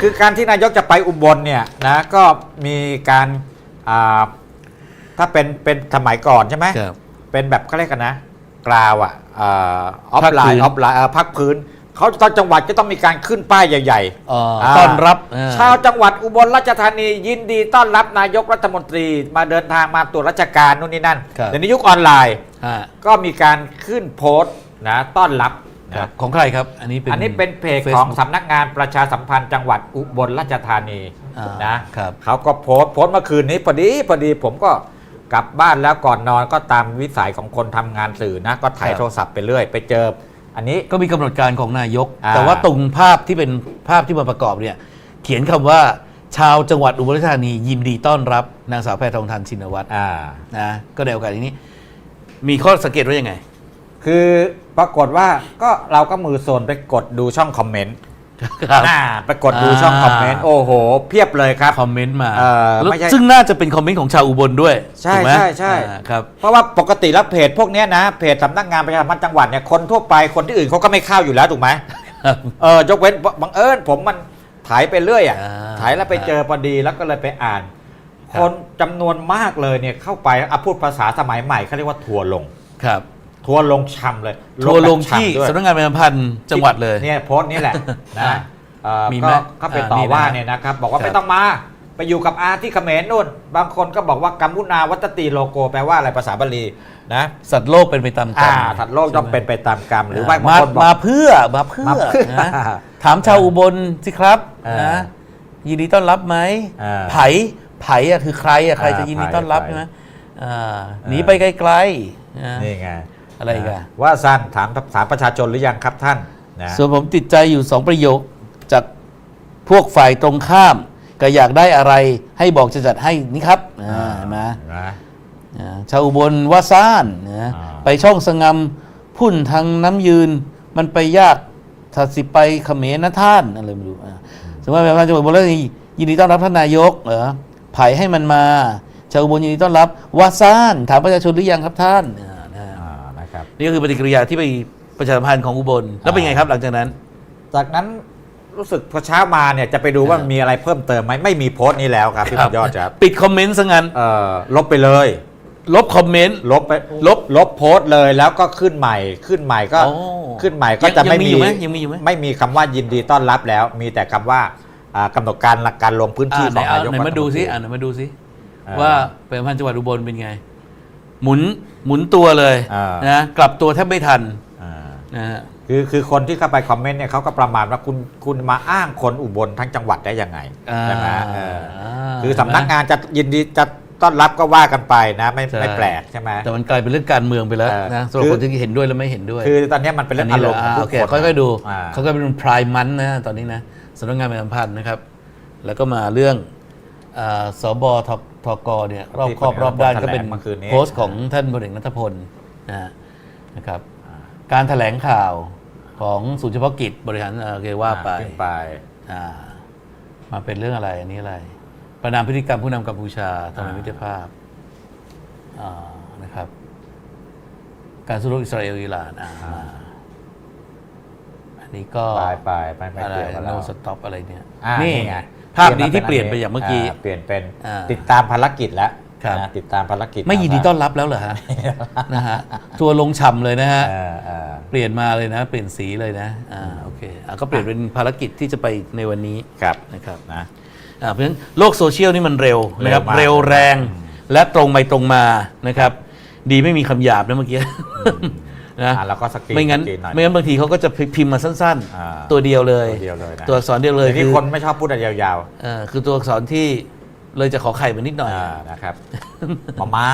คือการที่นายกจะไปอุบลเนี่ยนะก็มีการอ่าถ้าเป็นเป็นสมัยก่อนใช่ไหมครับ เป็นแบบเขาเรียกกันนะกราวอะออฟภาคไลพื้น์นออฟไลน์พักพื้นเขาตอนจังหวัดก็ต้องมีการขึ้นป้ายใหญ่อ่าอ่า ต้อนรับอ่ ชาวจังหวัดอุบลราชธานียินดีต้อนรับนายกรัฐมนตรีมาเดินทางมาตรวจราชการนู่นนี่นั่นครับ เดี๋ยวนี้ยุคออนไลน์อ่าก็มีการขึ้นโพสต์นะต้อนรับ ครับนะของใครครับ อันนี้เป็นอันนี้เป็นเพจ Facebook ของสำนักงานประชาสัมพันธ์จังหวัดอุบลราชธานีอ่านนะครับ เขาก็โพสต์โพสต์เมื่อคืนนี้พอดีพอดีผมก็กลับบ้านแล้วก่อนนอนก็ตามวิสัยของคนทำงานสื่อนะ ก็ถ่ายครับ โทรศัพท์ไปเรื่อย ไปเจอ อันนี้ ก็มีกำหนดการของนายก อ่า แต่ว่าตรงภาพที่เป็นภาพที่มาประกอบเนี่ย เขียนคำว่า ชาวจังหวัดอุบลราชธานี ยินดีต้อนรับ นางสาวแพทองทานชินวัตรอ่า นะก็ในโอกาสนี้ มีข้อสังเกตว่ายังไง คือปรากฏว่าก็เราก็มือโซนไปกดดูช่องคอมเมนต์ครับ อ่าไปกดดูช่องคอมเมนต์อ่าโอ้โห เพียบเลยครับ คอมเมนต์มาเอ่อแล้วไม่ใช่ซึ่งน่าจะเป็นคอมเมนต์ของชาวอุบลด้วยใช่ถูกไหมใช่ใช่ อ่าครับ เพราะว่าปกติแล้วเพจพวกเนี้ยนะเพจสำนักงานประชาสัมพันธ์จังหวัดเนี่ยคนทั่วไปคนที่อื่นเขาก็ไม่เข้าอยู่แล้วถูกไหมครับเออยกเว้นบังเอิญผมมันถ่ายไปเรื่อยอะอ่าถ่ายแล้วไปเจอพอดีแล้วก็เลยไปอ่าน ครับ คนจำนวนมากเลยเนี่ยเข้าไปอะพูดภาษาสมัยใหม่เขาเรียกว่าทัวร์ลง ครับ ทัวร์ลงชำเลยทัวร์ลงแบบที่ฉ่ำด้วยสำนักงานประชาสัมพันธ์จังหวัดเลยเนี่ยโพสต์นี่แหละนะอ่าเอ่อมีไหมก็ก็ไปต่ออ่านี่นะว่าเนี่ยนะครับ บอกว่าครับไม่ต้องมาไปอยู่กับอาที่เขมรนู่น บางคนก็บอกว่ากัมพูนาวัตตีโลโกแปลว่าอะไรภาษาบาลีนะ สัตว์โลกเป็นไปตามกรรอ่ามสัตว์โลกต้องเป็นไปตามกรรมหรือว่าบางมาคนบอกมาเพื่อมาเพื่อมาเพื่อนะถามชาวอุบลสิครับอ่านนะยินดีต้อนรับไหมอ่าไผ่ไผ่อะคือใครอะใครอ่าจะยินดีต้อนรับไผ่ใช่ไหมอ่าหนีไปไกลๆนะนี่ไง อะไรอีกอะว่าสั้นถามถามประชาชนหรือยังครับท่านนะส่วนผมติดใจอยู่สองประโยคจากพวกฝ่ายตรงข้าม ก็อยากได้อะไรให้บอกจะจัดให้นี่ครับอ่าเห็นไหมนะอ่าชาวอุบลว่าซ่านนะอ่าไปช่องสงงำพุ่นทางน้ำยืน มันไปยากถ้าสิไปเขมรนะท่านอะไรไม่รู้อ่าสมมติว่าจังหวัดอุบลราชธานียินดีต้อนรับท่านนายกเหรอไผ่ให้มันมาชาวอุบลยินดีต้อนรับว่าซ่านถามประชาชนหรือยังครับท่านอ่านะฮะอ่า นะครับนี่ก็คือปฏิกิริยาที่ไปประชาสัมพันธ์ของอุบล แล้วเป็นไงครับหลังจากนั้น จากนั้นรู้สึกพอเช้ามาเนี่ยจะไปดูว่ามีอะไรเพิ่มเติมไหมไม่มีโพสต์นี้แล้วครับพี่บุญยอดครับปิดคอมเมนต์ซะงั้นเอ่อลบไปเลย ลบคอมเมนต์ลบไปลบลบโพสต์เลยแล้วก็ขึ้นใหม่ขึ้นใหม่ก็โอ้ขึ้นใหม่ก็จะยังไม่ยังมีอยู่ไหมยังมีอยู่ไหมไม่มีคำว่ายินดีต้อนรับแล้ว มีแต่คำว่าอ่ากำหนดการหลักการลงพื้นที่อ่าขไหนองเอานายกไหนมาดูซิรัฐอ่านไหนมาดูซิอ่าว่าเป็นพันจังหวัดอุบลเป็นไง หมุนหมุนตัวเลยอ่านนะกลับตัวแทบไม่ทันอ่านะฮะคือคือคนที่เข้าไปคอมเมนต์เนี่ยเขาก็ประมาณว่าคุณคุณมาอ้างคนอุบลทั้งจังหวัดได้ยังไงอ่าใช่ไหมเอออ่าคือสำนักงานจะยินดีจะต้อนรับก็ว่ากันไปนะไม่ใช่ไม่แปลกใช่ไหม แต่มันกลายเป็นเรื่องการเมืองไปแล้วเออนะสำหรับคือ คนที่เห็นด้วยและไม่เห็นด้วยคือตอนนี้มันเป็นเรื่องอารมณ์ของโอทุกเคคน ค่อยๆดูอ่า เขาก็เป็นพรายมันนะตอนนี้นะสำนักงานประชาสัมพันธ์นะครับ แล้วก็มาเรื่อง อ่าสบททกเนี่ยรอบครอบรอบด้านก็เป็นเมื่อคืนนี้ โพสต์ของท่านพลเอกนัทพลนะฮะนะครับ การแถลงข่าวของศูนย์เฉพาะกิจบริหารเอ่อโอเคว่าไปขึ้นไป อ่ามาเป็นเรื่องอะไรอันนี้อะไร ประนามพฤติกรรมผู้นำกัมพูชาทำลายมิตรภาพอ่านะครับ การสู้รบอิสราเอลอิหร่านอ่ามา อันนี้ก็ไปไปไปไปอะไรเกี่ยวกับโนเราสต็อปอะไรเนี่ยอ่านี่ไงภาพนี้ที่เปลี่ยนไปอย่างเมื่อกี้เปลี่ยนเป็นอ่าติดตามภารกิจแล้วครับ นะติดตามภารกิจไม่ยินดีต้อนรับแล้วเหรอฮะนะฮะทัวร์ลงฉ่ำเลยนะฮะ เออเออเปลี่ยนมาเลยนะ เปลี่ยนสีเลยนะอ่าโอเคอะก็เปลี่ยนเป็นภารกิจที่จะไปในวันนี้ครับนะครับนะ อ่าเพราะฉะนั้นโลกโซเชียลนี่มันเร็วนะครับเร็เร็ววมาก แรงและตรงไปตรงมานะครับ ดีไม่มีคำหยาบนะเมื่อกี้ นะอ่าแล้วก็สกรีนไม่งั้นสกรีนหน่อย ไม่งั้นบางทีเขาก็จะพิมพ์มาสั้นอ่าๆ ตัวเดียวเลย ตัวเดียวเลยนะ ตัวอักษรเดียวเลยแต่คืที่อคนไม่ชอบพูดอะไรยาวเอ่อคือตัวอักษรที่เลยจะขอไข่มานิดหๆน่อย อ่านะครับ มาม่า